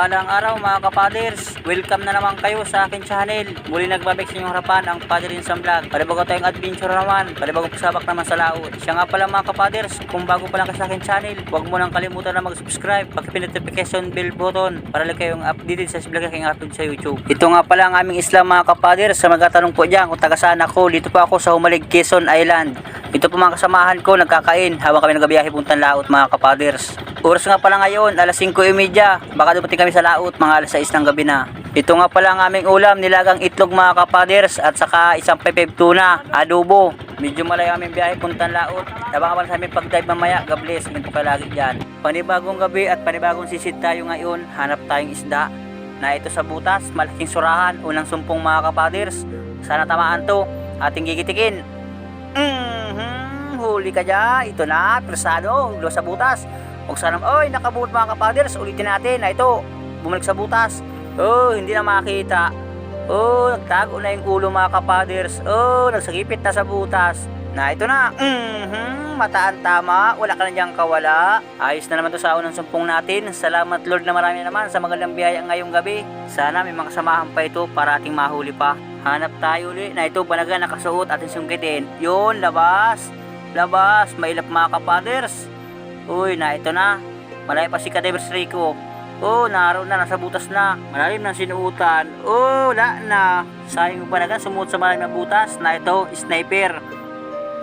Mapagpalang araw mga kapaders, welcome na naman kayo sa akin channel. Muli nagbabalik sa inyong harapan ang Padre Insan Vlog. Palibago tayong adventure naman, palibago pasabak naman sa laot. Siya nga pala mga kapaders, kung bago pa lang ka sa akin channel, huwag mo nang kalimutan na mag-subscribe, pakipin notification bell button para lang kayong updated sa vlog aking upload sa YouTube. Ito nga pala ang aming Islam mga kapaders, sa magtatanong po dyan kung taga saan ako, dito po ako sa Humalig, Quezon Island. Ito po mga kasamahan ko, nagkakain habang kami nagabiyahe puntang laot mga kapaders. Oras nga pala ngayon, alas 5.30. Baka dumating kami sa laot, mga alas 6 ng gabi na. Ito nga pala ang aming ulam, nilagang itlog mga kapaders at saka isang pepeb tuna, adobo. Medyo malayo aming biyahe puntang laot. Abangan pa sa aming pag-dive mamaya, God bless. Po kayo lagi dyan. Panibagong gabi at panibagong sisid tayo ngayon. Hanap tayong isda na ito sa butas, malaking surahan, unang sumpong mga kapaders. Sana tamaan to, ating gigitikin. Mhm, huli ka dyan. Ito na, persado, ulo sa butas. Huwag sana, oy, nakabuot mga kapaders, ulitin natin na ito, bumalik sa butas. Oh, hindi na makita. Oh, nagtago na yung ulo mga kapaders. Oh, nagsagipit na sa butas. Na ito na, mhm, mataan tama, wala ka na diyang kawala. Ayos na naman to sa unang sumpong natin. Salamat Lord na marami naman sa magandang biyaya ngayong gabi. Sana may mga kasamahan pa ito para ating mahuli pa. Hanap tayo ulit na ito banaga nakasuot ating sungkitin. Yun, labas. Labas, mailap mga kapaders. Uy, na ito na. Malay pa si Kadevers Rico. Oh, naroon na, nasa butas na. Malalim ng sinuutan. Oh, wala na. Sayang pa na sumuot sa malalim na butas na ito, sniper.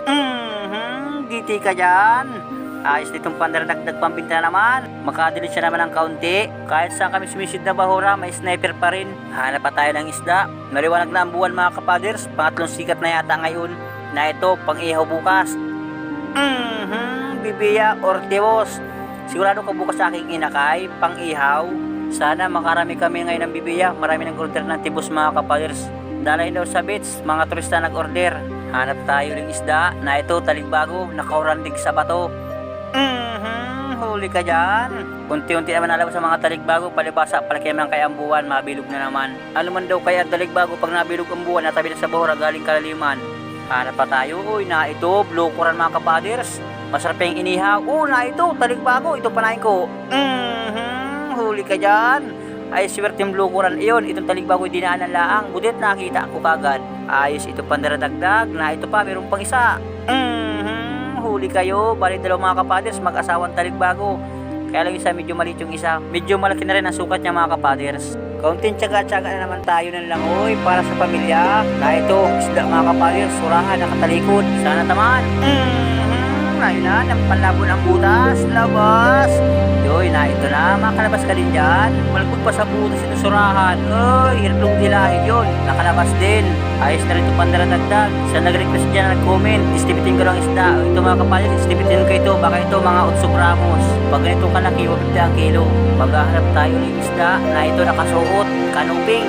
Mhm, giti ka dyan. Ayos nitong pandaradagdag pampinta naman. Makadilit siya naman ng kaunti. Kahit saan kami sumisid na bahura, may sniper pa rin. Hanap pa tayo ng isda. Maliwanag na ang buwan mga kapaders. Pangatlong sikat na yata ngayon. Na ito, pang ihaw bukas. Mhm, bibiya or tibos. Sigurado ka bukas sa aking inakay, pang ihaw. Sana makarami kami ngayon ng bibiya. Marami ng order ng tibos mga kapaders. Dalay daw sa beach, mga turista nag-order. Hanap tayo ng isda na ito taligbago, nakaurandig sa bato. Mhm, huli ka dyan. Unti-unti naman alam sa mga taligbago, palibasa, palaki naman kay ang buwan, mabilog na naman. Alam man daw kaya taligbago pag nabilog ang buwan, natabi na sa bahura galing kalaliman. Hanap pa tayo, uy, na ito, blue coral mga kapaders. Masarap yung inihaw. Oo, na ito, taligbago, ito panahin ko. Mhm, huli ka dyan. Ay, swerte yung blue coral. Iyon, itong taligbago dinaanan laang. Budit nakita ko kagad. Ayos, ito pandaradagdag. Na ito pa, meron pang isa. Mhm, huli kayo. Balik dalawa mga kapaders, mag-asawang taligbago. Kaya lang isa medyo maliit yung isa. Medyo malaki na rin ang sukat niya mga kapaders. Kaunting tsaga-tsaga na naman tayo ng langoy para sa pamilya. Na ito, isda mga kapaders, surahan, nakatalikod. Sana tamaan. Mhm, ayun na, nampalabo ng butas. Labas. Yoy, na ito na, makalabas ka din dyan. Malagpag pa sa butas ito surahan. Oy, hirap dilahin yun. Nakalabas din. Ayos na rin ito pandaradagdag. Sa nag-request dyan, nag-comment, istipitin ko lang isda. Ito mga kapalit, istipitin ko ito. Baka ito mga 8 gramos. Pag ganito kalaki, 50 ang kilo. Maghahanap tayo ng isda na ito nakasuot. Kanuping.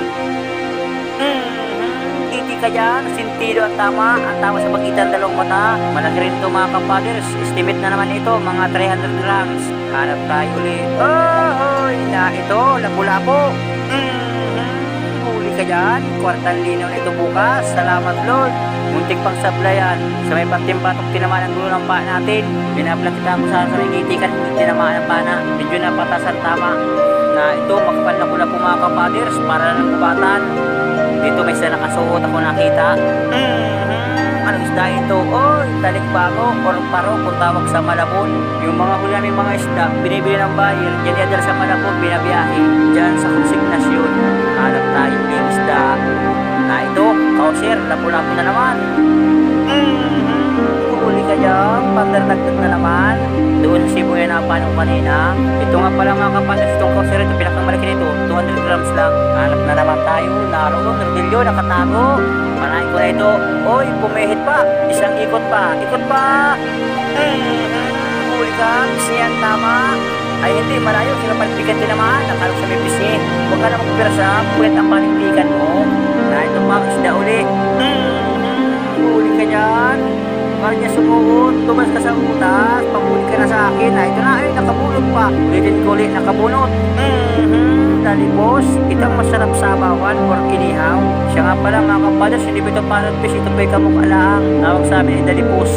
Mhm, Titi ka dyan, sintido at tama. Ang tama sa pagitan ng dalawang mata. Malaki rin ito mga kapaders. Estimate na naman ito, mga 300 grams. Hanap tayo ulit. Oh, na ito, lapu-lapo. Ka dyan. Kwartang linaw na ito bukas. Salamat Lord. Muntik pang sablayan. Sa may patimbatok tinamaan ang gulo ng paa natin. Binabla kita ko sa sa may ngitikan. Hindi tinamaan ang pana. Medyo napatasan tama. Na ito, makapal na pula po mga kapaders. Para ng kubatan. Dito may isa nakasuot ako nakita. Mhm. Anong isda ito? Oh, talikbago or paro kung tawag sa Malabon. Yung mga huli namin mga isda, binibili ng buyer, yan iadala sa Malabon, binabiyahe. Diyan sa konsignasyon, hanap tayo ng isda. Na ito, kauser, lapu-lapu na naman. Mhm. Huli ka dyan, pandardagdag na naman. Doon sa Cebu yan napan ko kanina. Ito nga pala mga kapanas, itong kauser ito, pinakamalaki nito, 200 grams lang. Hanap na naman tayo, naroon, nardilyo, nakatago. Panahin ko na ito. Oy, pumihit pa. Isang ikot pa. Ikot pa. Mhm. Huli ka. Pisngi tama. Ay hindi, malayo. Sinapalipikan din naman. Nakalo sa may na magpirsa. Puwet ang palimpikan mo. Na ito mga isda uli. Huli ka dyan. Para niya sumuot. Tumas ka sa utas. Pahuli ka na sa akin. Na ito na. Ay, nakabulot pa. Ulitin ko ulit. Nakabunot. Mhm. Dalibos. Itang masarap sa bawan or kinihaw. Siya nga pala mga kapadas, hindi ba ito parang fish, ito pa yung kamukha lang. Tawag sa amin, dalipos.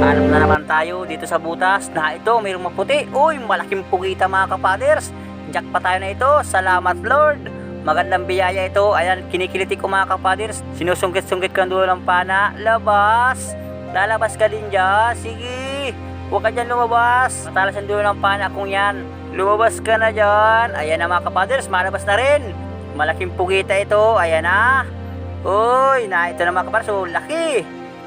Hanap na naman tayo dito sa butas na ito, mayroong maputi. Uy, malaking pugita mga kapaders. nakajack pa tayo na ito. Salamat Lord. Magandang biyaya ito. Ayan, kinikiliti ko mga kapaders. Sinusungkit-sungkit ko ang dulo ng pana. Labas. Lalabas ka din dyan. Sige. Huwag ka dyan lumabas. Matalas ang dulo ng pana kung yan. Lumabas ka na dyan. Ayan na mga kapaders, malabas na rin. Malaking pugita ito. Ayan na. Uy, na ito na mga kapaders. Oh, laki.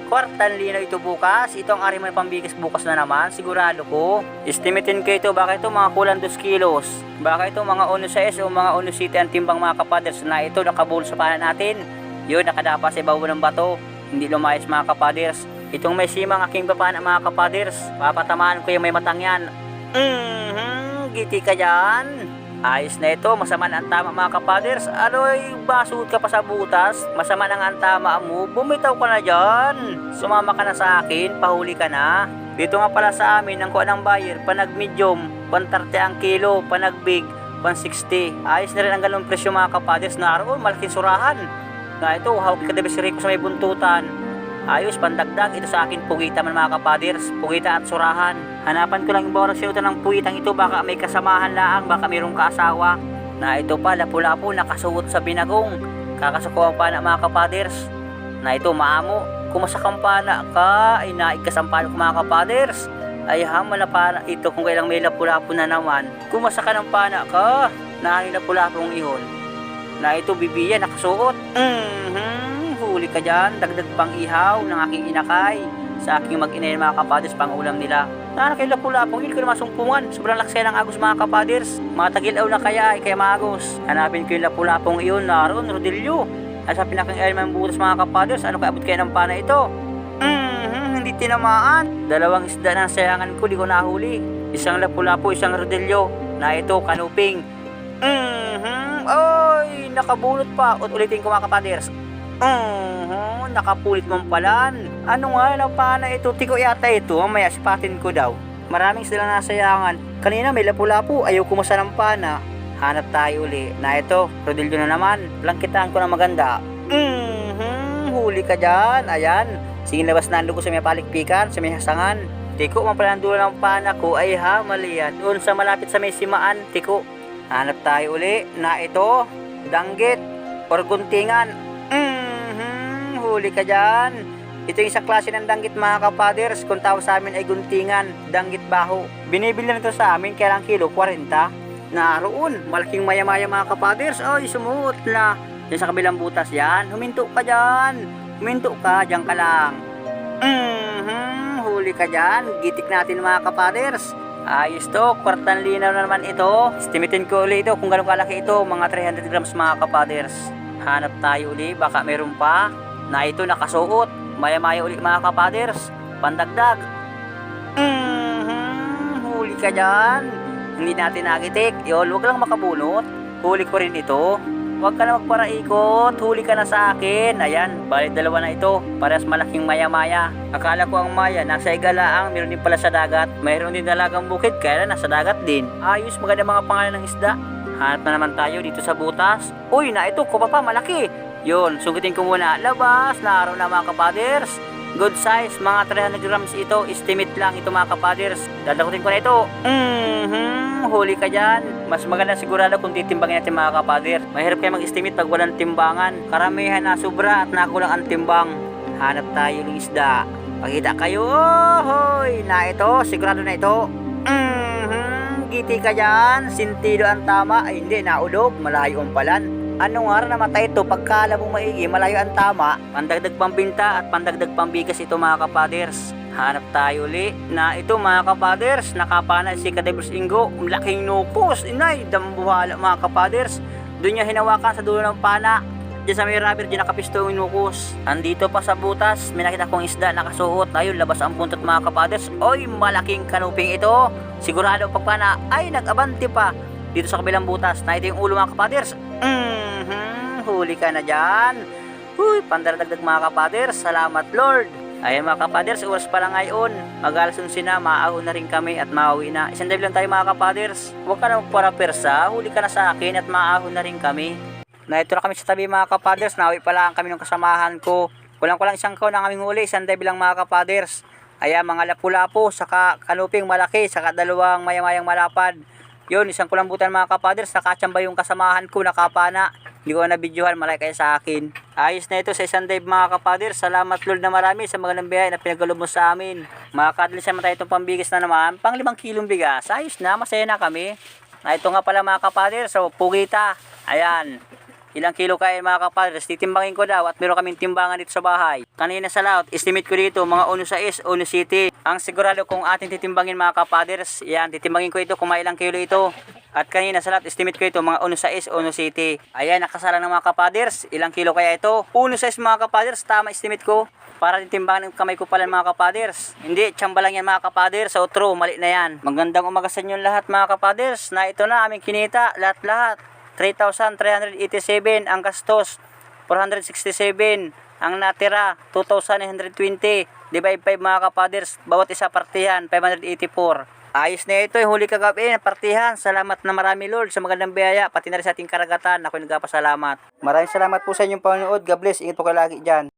Kwartan linaw ito bukas. Ito ang ari may pambigas bukas na naman. Sigurado ko. Estimatein ko ito. Baka ito mga kulang 2 kilos. Baka ito mga 1.6 o mga 1.7 ang timbang mga kapaders na ito nakabulo sa pana natin. Yun, nakadapa sa ibabaw ng bato. Hindi lumayas mga kapaders. Itong may simang aking papana mga kapaders. Papatamaan ko yung may matang yan. Mhm, giti ka dyan. Ayos na ito, masama na ang tama mga kapaders. Aloy, basud ka pa sa butas. Masama na ang tama mo. Bumitaw ka na dyan. Sumama ka na sa akin, pahuli ka na. Dito nga pala sa amin, ang kuha ng buyer, panag medium, 130 ang kilo, panag big, 160. Ayos na rin ang ganung presyo mga kapaders. Naroon, malaking surahan. Na ito, hawak ka Rico sa may buntutan. Ayos, pandagdag. Ito sa akin, pugita man mga kapaders. Pugita at surahan. Hanapan ko lang yung bawang sinutan ng puwitang ito. Baka may kasamahan laang. Baka mayroong kaasawa. Na ito pa, lapu-lapu, nakasuot sa binagong. Kakasukuha pa na mga kapaders. Na ito, maamo. Kumasakang pana ka. Ay naig kasampano ko mga kapaders. Ay hama na pana ito kung kailang may lapu-lapu na naman. Kumasa ka ng pana ka. Nangin lapu-lapong ihon. Na ito, bibiya, nakasuot. Mhm, huli ka dyan. Dagdag pang ihaw ng aking inakay. Sa aking mag-inay mga kapaders, pang ulam nila. Na kay lapu-lapong, hindi ko na masungpungan. Sobrang laksay ng agos mga kapaders. Mga tagilaw na kaya, ay kaya magos. Hanapin ko yung lapu-lapong iyon, naroon, Rodillo. At sa pinakang element butas mga kapaders, ano kaya abot kayo ng pana ito? Mhm, hindi tinamaan. Dalawang isda na sayangan ko, di ko nahuli. Isang lapu-lapo, isang Rodillo. Na ito, kanuping. Mhm, oy, nakabulot pa. Ut ulitin ko mga kapaders. Mhm, nakapulit mo palan. Ano nga na pana ito? Tiko yata ito. Mamaya sipatin ko daw. Maraming sila nasayangan. Kanina may lapu-lapu. Ayaw kumasa ng pana. Hanap tayo uli. Na ito, Rodillo na naman. Langkitaan ko na maganda. Mhm, huli ka dyan. Ayan. Sige labas na lugo sa may palikpikan, sa may hasangan. Tiko, mapalang dulo ng pana ko ay ha, mali yan. Doon sa malapit sa may simaan, tiko. Hanap tayo uli na ito, danggit, or guntingan. Mhm, huli ka dyan. Ito yung isang klase ng danggit mga kapaders. Kung tawag sa amin ay guntingan, danggit baho. Binibili na ito sa amin, kailang kilo, 40. Naroon, malaking maya-maya mga kapaders. Ay, sumuot na. Yan sa kabilang butas yan. Huminto ka dyan. Huminto ka, dyan ka lang. Mhm, huli ka dyan. Gitik natin mga kapaders. Ayos to, kwartan linaw na naman ito. Estimatein ko ulit ito kung gano'ng kalaki ito, mga 300 grams mga kapaders. Hanap tayo uli, baka meron pa. Na ito nakasuot, maya-maya ulit mga kapaders. Pandagdag. Mhm, huli ka dyan. Hindi natin nagitik. Yun, huwag lang makabunot. Huli ko rin ito. Huwag ka na magparaikot, huli ka na sa akin. Ayan, balik dalawa na ito. Parehas malaking maya-maya. Akala ko ang maya, nasa igalaang, meron din pala sa dagat. Mayroon din dalagang bukid, kaya nasa dagat din. Ayos, maganda mga pangalan ng isda. Hanap na naman tayo dito sa butas. Uy, na ito, kupa pa, malaki. Yun, sugutin ko muna. Labas, naaraw na mga kapaders. Good size, mga 300 grams ito. Estimate lang ito mga kapaders. Dadakutin ko na ito. Mhm, huli ka dyan. Mas maganda sigurado kung titimbangin natin mga kapader. Mahirap kayo mag-estimate pag walang timbangan. Karamihan na sobra at nakulang ang timbang. Hanap tayo ng isda. Pakita kayo. Hoy, na ito. Sigurado na ito. Mhm, giti ka dyan. Sintido ang tama. Ay hindi, naulog. Malayo ang palan. Anong araw namatay ito? Pagkala mo maigi, malayo ang tama. Pandagdag pambinta at pandagdag pambigas ito mga kapaders. Hanap tayo uli na ito mga kapaders. Nakapana si Kadebros Ingo. Laking nukos. Inay, dambuhala mga kapaders. Doon niya hinawakan sa dulo ng pana. Diyan sa may rubber, diyan nakapisto yung nukos. Andito pa sa butas, may nakita kong isda nakasuot. Ayun, labas ang puntot mga kapaders. Oy, malaking kanuping ito. Sigurado pagpana ay nag-abante pa. Dito sa kabilang butas, na ito yung ulo mga kapaders. Mhm, huli ka na dyan. Huy, pandaradagdag mga kapaders. Salamat Lord. Ayan mga kapaders, oras pa lang ngayon. Mag-alasunsin na, maahon na rin kami at mauwi na. Isang lang tayo mga kapaders. Huwag ka na magparapersa, huli ka na sa akin at maahon na rin kami. Na ito na kami sa tabi mga kapaders, nawi pa lang kami ng kasamahan ko. Kulang kulang isang kaw na kaming huli, isang lang mga kapaders. Ayan mga lapu-lapu, saka kanuping malaki, saka dalawang mayamayang malapad. Yun, isang kulambutan mga kapaders, nakachamba yung kasamahan ko, nakapana. Hindi ko na videohan, malay kayo sa akin. Ayos na ito sa isang dive mga kapaders. Salamat Lord na marami sa mga lambihay na pinagalob mo sa amin. Makakadlis naman tayo itong pambigas na naman. Pang limang kilong bigas. Ayos na, masaya na kami. Na ito nga pala mga kapaders, so pugita. Ayan. Ilang kilo kaya mga kapadres, titimbangin ko daw at meron kaming timbangan dito sa bahay. Kanina sa laot, estimate ko dito mga 1 sa is, 1 city. Ang sigurado kung ating titimbangin mga kapadres, yan, titimbangin ko ito kung may ilang kilo ito. At kanina sa laot, estimate ko ito mga 1 sa is, 1 city. Ayan, nakasala ng mga kapaders, ilang kilo kaya ito? 1 sa mga kapaders, tama estimate ko. Para titimbangan ng kamay ko pala mga kapaders. Hindi, tsamba lang yan mga kapaders. Sa outro, mali na yan. Magandang umaga sa inyo lahat mga kapaders. Na ito na aming kinita, lahat-lahat. 3,387 ang gastos, 467 ang natira, 2,920. Divide 5 mga kapaders, bawat isa partihan, 584. Ayos na ito, yung huli kagabi na partihan. Salamat na marami Lord sa magandang biyaya, pati na rin sa ating karagatan. Ako nagpapasalamat. Maraming salamat po sa inyong panonood. God bless. Ingat po kayo lagi dyan.